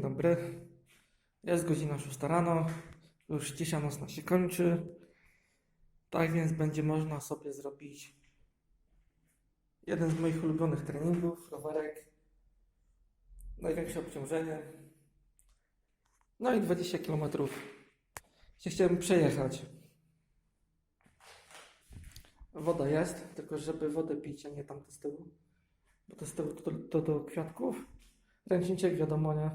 dobry. Jest godzina 6 rano. Już cisza nocna się kończy. Tak więc będzie można sobie zrobić jeden z moich ulubionych treningów, rowerek. Największe obciążenie. No i 20 km się chciałem przejechać. Woda jest, tylko żeby wodę pić, a nie tam z tyłu. Bo to z tyłu to, to do kwiatków. Ręczniczek wiadomo, nie?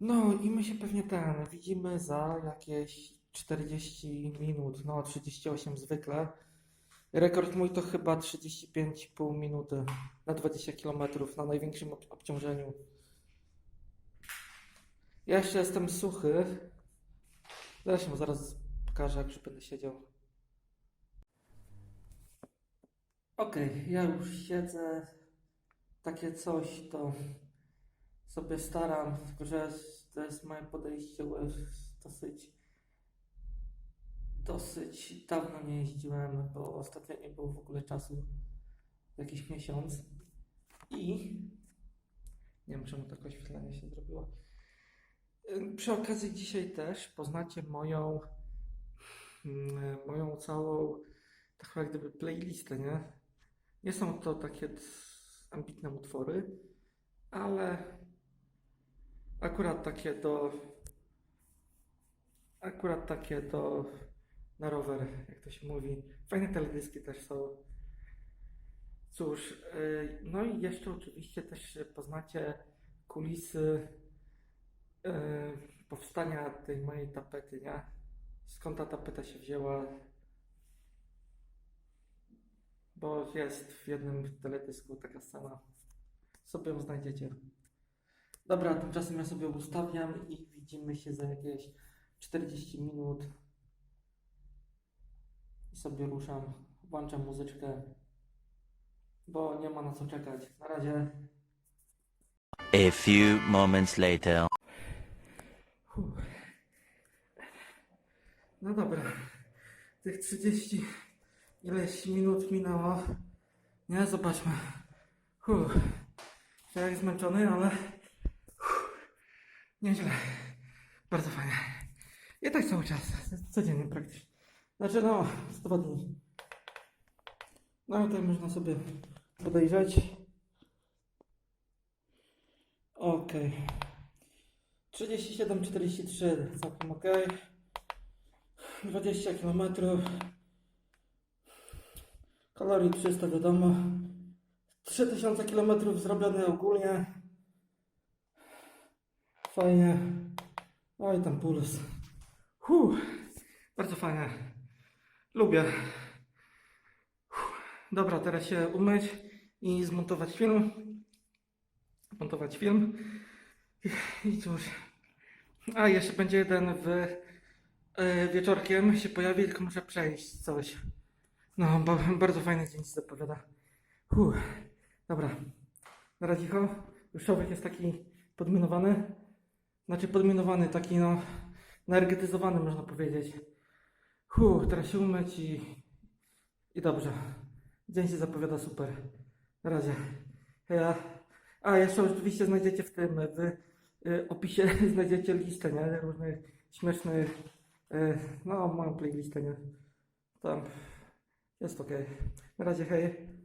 No i my się pewnie ten widzimy za jakieś 40 minut, no 38 zwykle. Rekord mój to chyba 35,5 minuty na 20 km na największym ob- obciążeniu. Ja jeszcze jestem suchy. Mu zaraz pokażę, jak już będę siedział. Okej, ja już siedzę. Takie coś to sobie staram, tylko że to jest moje podejście już dosyć dosyć dawno nie jeździłem, bo ostatnio nie było w ogóle czasu jakiś miesiąc i nie wiem czemu tak oświetlenie się zrobiło. Przy okazji dzisiaj też poznacie moją moją całą taką jak gdyby playlistę, nie? Nie są to takie ambitne utwory, ale akurat takie do akurat takie do na rower, jak to się mówi. Fajne teledyski też są. Cóż, yy, no i jeszcze oczywiście też poznacie kulisy yy, powstania tej mojej tapety, nie? Skąd ta tapeta się wzięła? Bo jest w jednym teledysku taka scena. Sobie ją znajdziecie. Dobra, tymczasem ja sobie ustawiam i widzimy się za jakieś 40 minut. I sobie ruszam. Włączam muzyczkę. Bo nie ma na co czekać. Na razie. A few moments later. Uff. No dobra. Tych 30 ileś minut minęło. Nie, zobaczmy. Uff. Jak zmęczony, ale uff. nieźle. Bardzo fajnie. I tak cały czas. Codziennie praktycznie. Znaczy no, z dwa dni. No i tutaj można sobie podejrzeć. Okej. 37-43 całkiem ok. 20 km. Kalorii 300 wiadomo. 3000 km zrobione ogólnie. Fajnie. I tam puls. Huh, bardzo fajnie. Lubię. Huh. Dobra, teraz się umyć i zmontować film. Montować film. I, i cóż. A, jeszcze będzie jeden w e, wieczorkiem się pojawi, tylko muszę przejść coś. No, bo, bardzo fajny dzień się zapowiada. Huh. Dobra. Na razie. Już człowiek jest taki podminowany. Znaczy podminowany, taki no energetyzowany można powiedzieć. Huh, teraz się umyć i, i dobrze. Dzień się zapowiada super. Na razie. Heja. A, jeszcze oczywiście znajdziecie w tym, w y, opisie znajdziecie listę, nie? Różnych śmiesznych, no, moją playlistę, nie? Tam jest ok. Na razie, hej.